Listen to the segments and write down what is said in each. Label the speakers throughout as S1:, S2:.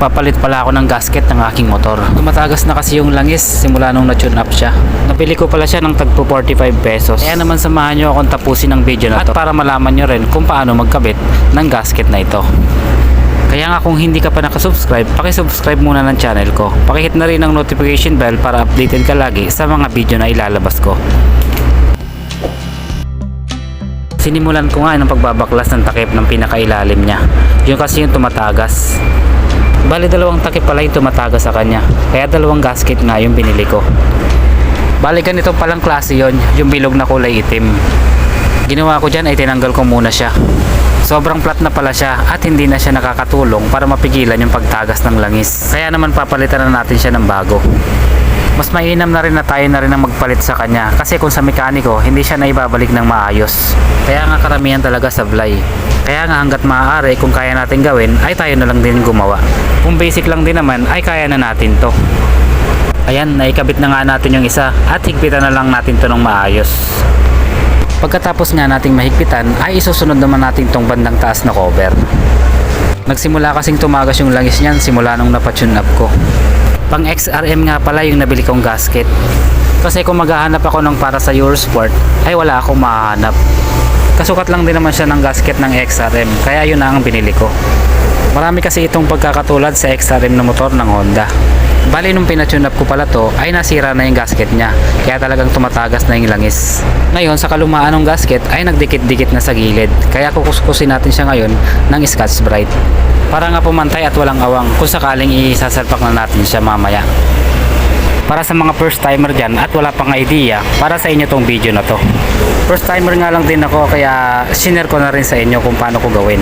S1: Papalit pala ako ng gasket ng aking motor. Tumatagas na kasi yung langis simula nung na-tune up siya. Napili ko pala siya ng tagpo 45 pesos. Kaya naman samahan nyo akong tapusin ng video na to. At para malaman nyo rin kung paano magkabit ng gasket na ito. Kaya nga kung hindi ka pa nakasubscribe, pakisubscribe muna ng channel ko. Pakihit na rin ang notification bell para updated ka lagi sa mga video na ilalabas ko. Sinimulan ko nga ng pagbabaklas ng takip ng pinakailalim niya. Yun kasi yung tumatagas. Bali dalawang takip pala yung tumatagas sa kanya. Kaya dalawang gasket nga yung binili ko. Bali ganito palang klase yon yung bilog na kulay itim. Ginawa ko dyan ay tinanggal ko muna siya. Sobrang flat na pala siya at hindi na siya nakakatulong para mapigilan yung pagtagas ng langis. Kaya naman papalitan na natin siya ng bago. Mas mainam na rin na tayo na rin ang magpalit sa kanya kasi kung sa mekaniko hindi siya naibabalik ng maayos. Kaya nga karamihan talaga sablay. Kaya nga hanggat maaari kung kaya natin gawin ay tayo na lang din gumawa. Kung basic lang din naman ay kaya na natin to. Ayan, naikabit na nga natin yung isa at higpitan na lang natin to ng maayos. Pagkatapos nga nating mahigpitan ay isusunod naman natin tong bandang taas na cover. Nagsimula kasing tumagas yung langis niyan simula nung napatune up ko. Pang XRM nga pala yung nabili kong gasket. Kasi kung maghahanap ako ng para sa Eurosport ay wala akong mahanap. Kasukat lang din naman siya ng gasket ng XRM kaya yun na ang binili ko. Marami kasi itong pagkakatulad sa XRM na motor ng Honda. Bali nung pinatune up ko pala to ay nasira na yung gasket niya kaya talagang tumatagas na yung langis. Ngayon sa kalumaan ng gasket ay nagdikit-dikit na sa gilid kaya kukuskusin natin siya ngayon ng Scotch Brite. Para nga pumantay at walang awang kung sakaling isasalpak na natin siya mamaya. Para sa mga first timer dyan at wala pang idea, para sa inyo tong video na to. First timer nga lang din ako kaya sinare ko na rin sa inyo kung paano ko gawin.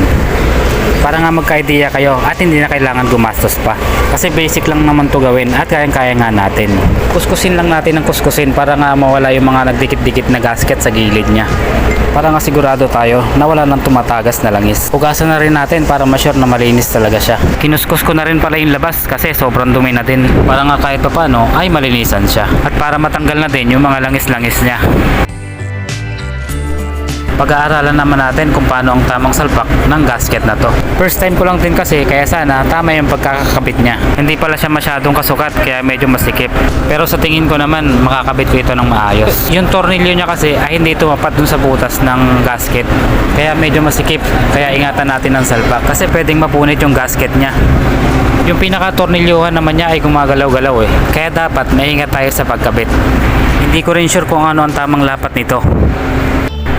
S1: Para nga magka-idea kayo at hindi na kailangan gumastos pa. Kasi basic lang naman to gawin at kayang-kaya nga natin. Kuskusin lang natin ng kuskusin para nga mawala yung mga nagdikit-dikit na gasket sa gilid niya. Para nga sigurado tayo na wala nang tumatagas na langis. Hugasan na rin natin para ma-sure na malinis talaga siya. Kinuskus ko na rin pala yung labas kasi sobrang dumi na din. Para nga kahit pa paano ay malinisan siya. At para matanggal na din yung mga langis-langis niya. Pag-aaralan naman natin kung paano ang tamang salpak ng gasket na to. First time ko lang din kasi kaya sana tama yung pagkakakabit niya. Hindi pala siya masyadong kasukat kaya medyo masikip. Pero sa tingin ko naman makakabit ko ito ng maayos. Yung tornilyo niya kasi ay hindi tumapat dun sa butas ng gasket. Kaya medyo masikip. Kaya ingatan natin ang salpak kasi pwedeng mapunit yung gasket niya. Yung pinaka-tornilyuhan naman niya ay gumagalaw-galaw eh. Kaya dapat maingat tayo sa pagkabit. Hindi ko rin sure kung ano ang tamang lapat nito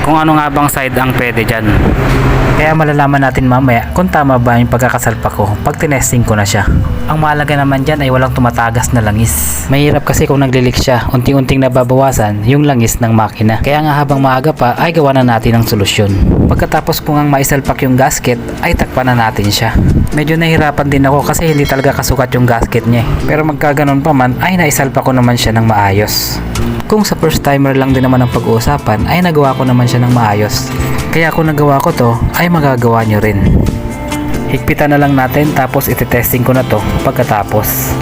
S1: kung ano nga bang side ang pwede dyan. Kaya malalaman natin mamaya kung tama ba yung pagkakasalpak ko pag tinesting ko na siya. Ang mahalaga naman dyan ay walang tumatagas na langis. Mahirap kasi kung naglilik siya, unting-unting nababawasan yung langis ng makina. Kaya nga habang maaga pa ay gawa na natin ang solusyon. Pagkatapos kung ang maisalpak yung gasket ay takpan na natin siya. Medyo nahirapan din ako kasi hindi talaga kasukat yung gasket niya. eh. Pero magkaganon pa man ay naisalpak ko naman siya ng maayos. Kung sa first timer lang din naman ang pag-uusapan ay nagawa ko naman siya ng maayos. Kaya kung nagawa ko to ay magagawa nyo rin. Higpitan na lang natin tapos iti-testing ko na to pagkatapos.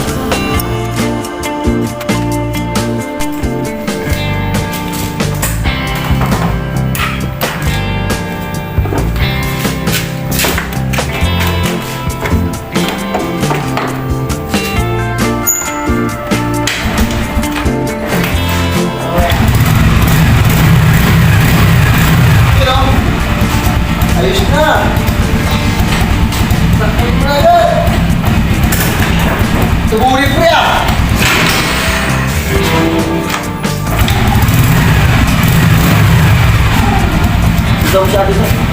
S2: Ikaw masyado na.